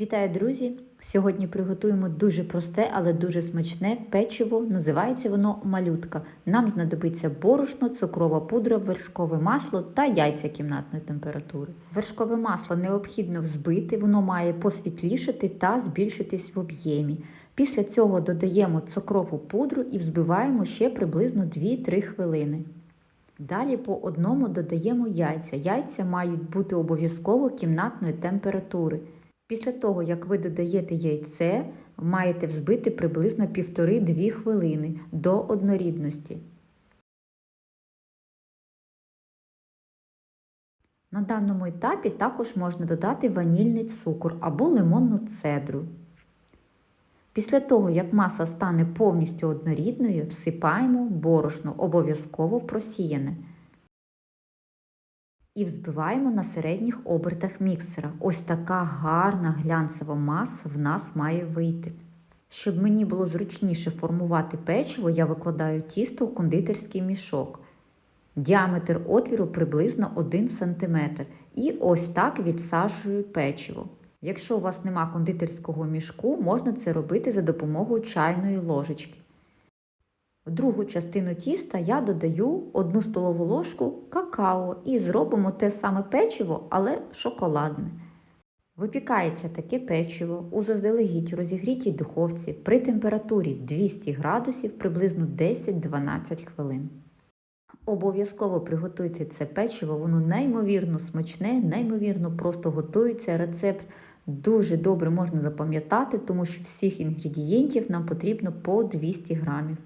Вітаю, друзі! Сьогодні приготуємо дуже просте, але дуже смачне печиво. Називається воно малютка. Нам знадобиться борошно, цукрова пудра, вершкове масло та яйця кімнатної температури. Вершкове масло необхідно взбити, воно має посвітлішати та збільшитись в об'ємі. Після цього додаємо цукрову пудру і взбиваємо ще приблизно 2-3 хвилини. Далі по одному додаємо яйця. Яйця мають бути обов'язково кімнатної температури. Після того, як ви додаєте яйце, маєте взбити приблизно 1,5-2 хвилини до однорідності. На даному етапі також можна додати ванільний цукор або лимонну цедру. Після того, як маса стане повністю однорідною, всипаємо борошно, обов'язково просіяне. І взбиваємо на середніх обертах міксера. Ось така гарна глянцева маса в нас має вийти. Щоб мені було зручніше формувати печиво, я викладаю тісто у кондитерський мішок. Діаметр отвіру приблизно 1 см. І ось так відсаджую печиво. Якщо у вас нема кондитерського мішку, можна це робити за допомогою чайної ложечки. В другу частину тіста я додаю 1 столову ложку какао і зробимо те саме печиво, але шоколадне. Випікається таке печиво у заздалегідь розігрітій духовці при температурі 200 градусів приблизно 10-12 хвилин. Обов'язково приготуйте це печиво, воно неймовірно смачне, неймовірно просто готується. Рецепт дуже добре можна запам'ятати, тому що всіх інгредієнтів нам потрібно по 200 грамів.